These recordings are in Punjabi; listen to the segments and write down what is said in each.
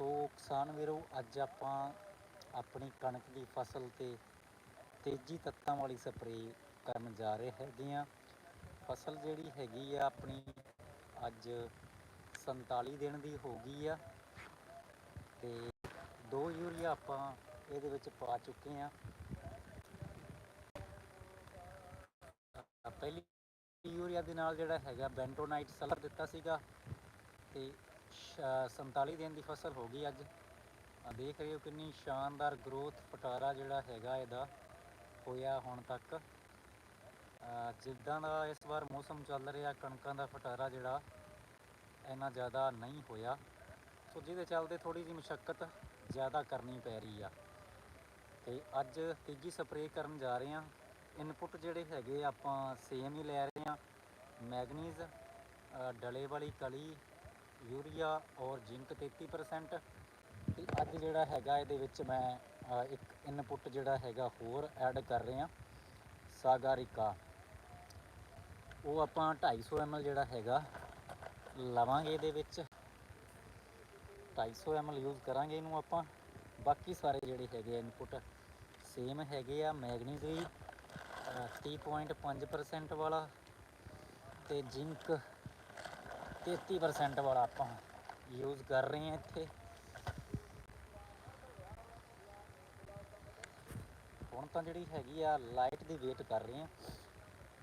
ਸੋ ਕਿਸਾਨ ਵੀਰੋ, ਅੱਜ ਆਪਾਂ ਆਪਣੀ ਕਣਕ ਦੀ ਫਸਲ ਤੇ ਤੇਜ਼ੀ ਤੱਤਾਂ ਵਾਲੀ ਸਪਰੇਅ ਕਰਨ ਜਾ ਰਹੇ ਹੈਗੇ ਆ ਫਸਲ ਜਿਹੜੀ ਹੈਗੀ ਆ ਆਪਣੀ ਅੱਜ 47 ਦਿਨ ਦੀ ਹੋ ਗਈ ਆ ਤੇ ਦੋ ਯੂਰੀਆ ਆਪਾਂ ਇਹਦੇ ਵਿੱਚ ਪਾ ਚੁੱਕੇ ਆ ਪਹਿਲੀ ਯੂਰੀਆ ਦੇ ਨਾਲ ਜਿਹੜਾ ਹੈਗਾ ਬੈਂਟੋਨਾਈਟ ਸਲਫਰ ਦਿੱਤਾ ਸੀਗਾ ਤੇ 47 ਦਿਨ ਦੀ ਫਸਲ ਹੋ ਗਈ ਅੱਜ। ਆ ਦੇਖ ਰਹੇ ਹੋ ਕਿੰਨੀ ਸ਼ਾਨਦਾਰ ਗਰੋਥ ਫਟਾਰਾ ਜਿਹੜਾ ਹੈਗਾ ਇਹਦਾ ਹੋਇਆ ਹੁਣ ਤੱਕ। ਜਿੱਦਾਂ ਦਾ ਇਸ ਵਾਰ ਮੌਸਮ ਚੱਲ ਰਿਹਾ, ਕਣਕਾਂ ਦਾ ਫਟਾਰਾ ਜਿਹੜਾ, ਇੰਨਾ ਜ਼ਿਆਦਾ ਨਹੀਂ ਹੋਇਆ। ਸੋ ਜਿਹਦੇ ਚੱਲਦੇ ਥੋੜੀ ਜਿਹੀ ਮੁਸ਼ਕਲ ਜ਼ਿਆਦਾ ਕਰਨੀ ਪੈ ਰਹੀ ਆ। ਤੇ ਅੱਜ ਤੀਜੀ ਸਪਰੇਅ ਕਰਨ ਜਾ ਰਹੇ ਆ ਇਨਪੁੱਟ ਜਿਹੜੇ ਹੈਗੇ ਆਪਾਂ ਸੇਮ ਹੀ ਲੈ ਰਹੇ ਆ ਮੈਗਨੀਜ਼ ਡਲੇ ਵਾਲੀ ਕਲੀ ਯੂਰੀਆ ਔਰ ਜ਼ਿੰਕ 33% ਤੇ ਅੱਜ ਜਿਹੜਾ ਹੈਗਾ ਇਹਦੇ ਵਿੱਚ ਮੈਂ ਇੱਕ ਇਨਪੁੱਟ ਜਿਹੜਾ ਹੈਗਾ ਹੋਰ ਐਡ ਕਰ ਰਿਹਾ ਸਾਗਾਰਿਕਾ। ਉਹ ਆਪਾਂ 250 ml ਜਿਹੜਾ ਹੈਗਾ ਲਵਾਂਗੇ ਇਹਦੇ ਵਿੱਚ। 250 ml ਯੂਜ਼ ਕਰਾਂਗੇ ਇਹਨੂੰ ਆਪਾਂ। ਬਾਕੀ ਸਾਰੇ ਜਿਹੜੇ ਹੈਗੇ ਇਨਪੁੱਟ ਸੇਮ ਹੈਗੇ ਆ ਮੈਗਨੀਜ਼ ਵੀ ਅ, 30.5% ਵਾਲਾ। ਤੇ ਜ਼ਿੰਕ 33% ਵਾਲਾ ਆਪਾਂ ਯੂਜ਼ ਕਰ ਰਹੇ ਹਾਂ ਇੱਥੇ। ਹੁਣ ਤਾਂ ਜਿਹੜੀ ਹੈਗੀ ਆ ਲਾਈਟ ਦੀ ਵੇਟ ਕਰ ਰਹੇ ਹਾਂ।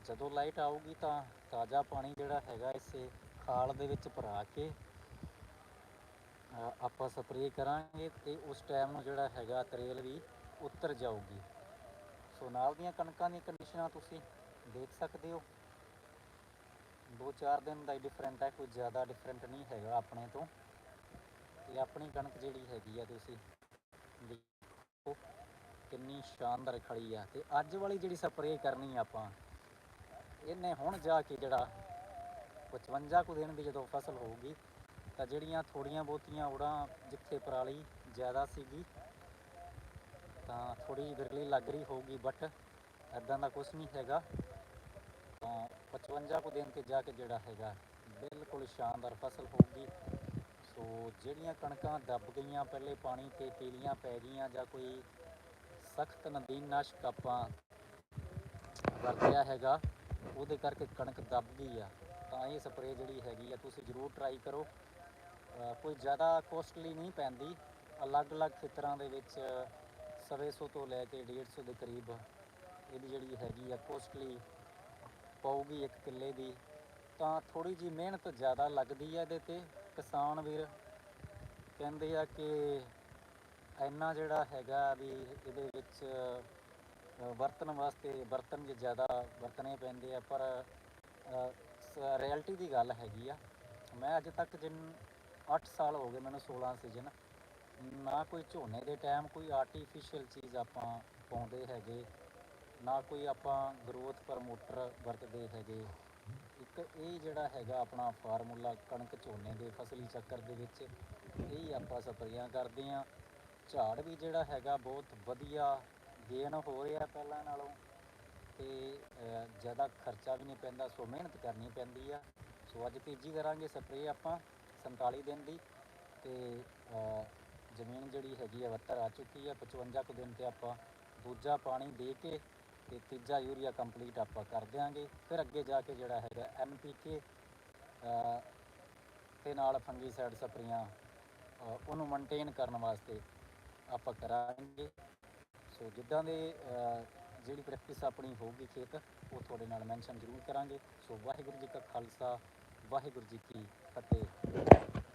ਜਦੋਂ ਲਾਈਟ ਆਊਗੀ ਤਾਂ ਤਾਜ਼ਾ ਪਾਣੀ ਜਿਹੜਾ ਹੈਗਾ ਇਸੇ ਖਾਲ ਦੇ ਵਿੱਚ ਭਰਾ ਕੇ ਆਪਾਂ ਸਪਰੇਅ ਕਰਾਂਗੇ ਤੇ ਉਸ ਟਾਈਮ ਨੂੰ ਜਿਹੜਾ ਹੈਗਾ ਤਰੇਲ ਵੀ ਉਤਰ ਜਾਊਗੀ। ਸੋ ਨਾਲ ਦੀਆਂ ਕਣਕਾਂ ਦੀਆਂ ਕੰਡੀਸ਼ਨਾਂ ਤੁਸੀਂ ਦੇਖ ਸਕਦੇ ਹੋ। ਦੋ ਚਾਰ ਦਿਨ ਦਾ ਹੀ ਡਿਫਰੈਂਟ ਹੈ, ਕੋਈ ਜ਼ਿਆਦਾ ਡਿਫਰੈਂਟ ਨਹੀਂ ਹੈਗਾ ਆਪਣੇ ਤੋਂ। ਤੇ ਆਪਣੀ ਕਣਕ ਜਿਹੜੀ ਹੈਗੀ ਆ ਤੁਸੀਂ ਦੇਖੋ, ਕਿੰਨੀ ਸ਼ਾਨਦਾਰ ਖੜੀ ਆ। ਤੇ ਅੱਜ ਵਾਲੀ ਜਿਹੜੀ ਸਪਰੇਅ ਕਰਨੀ ਆਪਾਂ, ਇਹਨੇ ਹੁਣ ਜਾ ਕੇ ਜਿਹੜਾ 55 ਕੁ ਦਿਨ ਦੀ ਜਦੋਂ ਫਸਲ ਹੋਊਗੀ, ਤਾਂ ਜਿਹੜੀਆਂ ਥੋੜੀਆਂ ਬਹੁਤੀਆਂ ਉੜਾਂ ਜਿੱਥੇ ਪਰਾਲੀ ਜ਼ਿਆਦਾ ਸੀਗੀ, ਤਾਂ ਥੋੜੀ ਵਿਰਲੀ ਲੱਗ ਰਹੀ ਹੋਊਗੀ ਬਟ ਐਦਾਂ ਦਾ ਕੁਝ ਨਹੀਂ ਹੈਗਾ। 55 ਕੁ ਦਿਨ ਤੇ ਜਾ ਕੇ ਜਿਹੜਾ ਹੈਗਾ ਬਿਲਕੁਲ ਸ਼ਾਨਦਾਰ ਫਸਲ ਹੋਊਗੀ। ਸੋ ਜਿਹੜੀਆਂ ਕਣਕਾਂ ਦੱਬ ਗਈਆਂ ਪਹਿਲੇ ਪਾਣੀ ਤੇ ਪੀਲੀਆਂ ਪੈ ਗਈਆਂ ਜਾਂ ਕੋਈ ਸਖਤ ਨਦੀਨਨਾਸ਼ਕ ਆਪਾਂ ਵਰਤਿਆ ਹੈਗਾ, ਉਹਦੇ ਕਰਕੇ ਕਣਕ ਦੱਬ ਗਈ ਆ। ਤਾਂ ਇਹ ਸਪਰੇਅ ਜਿਹੜੀ ਹੈਗੀ ਆ ਤੁਸੀਂ ਜ਼ਰੂਰ ਟਰਾਈ ਕਰੋ। ਕੋਈ ਜ਼ਿਆਦਾ ਕੋਸਟਲੀ ਨਹੀਂ ਪੈਂਦੀ। ਅਲੱਗ-ਅਲੱਗ ਖੇਤਰਾਂ ਦੇ ਵਿੱਚ ਸਵੇ ਸੌ ਤੋਂ ਲੈ ਕੇ 150 ਦੇ ਕਰੀਬ ਇਹਦੀ ਜਿਹੜੀ ਹੈਗੀ ਆ ਕੋਸਟਲੀ ਪਊਗੀ ਇੱਕ ਕਿੱਲੇ ਦੀ ਤਾਂ ਥੋੜੀ ਜੀ ਮਿਹਨਤ ਜ਼ਿਆਦਾ ਲੱਗਦੀ ਹੈ ਇਹਦੇ ਤੇ। ਕਿਸਾਨ ਵੀਰ ਕਹਿੰਦੇ ਆ ਕਿ ਇੰਨਾ ਜਿਹੜਾ ਹੈਗਾ ਵੀ ਇਹਦੇ ਵਿੱਚ ਅ, ਵਰਤਣ ਵਾਸਤੇ ਬਰਤਨ ਜੇ ਜ਼ਿਆਦਾ ਵਰਤਣੇ ਪੈਂਦੇ ਆ ਪਰ ਰਿਐਲਿਟੀ ਦੀ ਗੱਲ ਹੈਗੀ ਆ। ਮੈਂ ਅੱਜ ਤੱਕ ਜਿੰਨ 8 ਸਾਲ ਹੋ ਗਏ ਮੈਨੂੰ 16 ਸੀਜ਼ਨ ਨਾ ਕੋਈ ਝੋਨੇ ਦੇ ਟਾਈਮ ਕੋਈ ਆਰਟੀਫੀਸ਼ੀਅਲ ਚੀਜ਼ ਆਪਾਂ ਪਾਉਂਦੇ ਹੈਗੇ। ਨਾ ਕੋਈ ਆਪਾਂ ਗਰੋਥ ਪ੍ਰਮੋਟਰ ਵਰਤਦੇ ਹੈਗੇ। ਇੱਕ ਇਹ ਜਿਹੜਾ ਹੈਗਾ ਆਪਣਾ ਫਾਰਮੂਲਾ ਕਣਕ ਝੋਨੇ ਦੇ ਫਸਲੀ ਚੱਕਰ ਦੇ ਵਿੱਚ, ਇਹ ਆਪਾਂ ਸਪਰੇਆਂ ਕਰਦੇ ਆ। ਝਾੜ ਵੀ ਜਿਹੜਾ ਹੈਗਾ ਬਹੁਤ ਵਧੀਆ ਗੇਨ ਹੋ ਰਿਹਾ ਪਹਿਲਾਂ ਨਾਲੋਂ ਤੇ ਜ਼ਿਆਦਾ ਖਰਚਾ ਵੀ ਨਹੀਂ ਪੈਂਦਾ, ਸੋ ਮਿਹਨਤ ਕਰਨੀ ਪੈਂਦੀ ਆ। ਸੋ ਅੱਜ ਤੀਜੀ ਕਰਾਂਗੇ ਸਪਰੇਅ ਆਪਾਂ 47 ਦਿਨ ਦੀ ਤੇ ਜ਼ਮੀਨ ਜਿਹੜੀ ਹੈਗੀ ਆ ਵੱਤਰ ਆ ਚੁੱਕੀ ਆ। 55 ਕੁ ਦਿਨ ਤੇ ਆਪਾਂ ਦੂਜਾ ਪਾਣੀ ਦੇ ਕੇ ਤੇ ਤੀਜਾ ਯੂਰੀਆ ਕੰਪਲੀਟ ਆਪਾਂ ਕਰ ਦਿਆਂਗੇ। ਫਿਰ ਅੱਗੇ ਜਾ ਕੇ ਜਿਹੜਾ ਹੈਗਾ ਐਨਪੀਕੇ ਤੇ ਨਾਲ ਫੰਗੀਸਾਈਡ ਸਪਰੇਆਂ ਉਹਨੂੰ ਮੇਨਟੇਨ ਕਰਨ ਵਾਸਤੇ ਆਪਾਂ ਕਰਾਂਗੇ। ਸੋ ਜਿੱਦਾਂ ਦੇ ਜਿਹੜੀ ਪ੍ਰੈਕਟਿਸ ਆਪਣੀ ਹੋਊਗੀ ਖੇਤ, ਉਹ ਤੁਹਾਡੇ ਨਾਲ ਮੈਂਸ਼ਨ ਜ਼ਰੂਰ ਕਰਾਂਗੇ। ਸੋ ਵਾਹਿਗੁਰੂ ਜੀ ਕਾ ਖਾਲਸਾ, ਵਾਹਿਗੁਰੂ ਜੀ ਕੀ ਫਤਿਹ।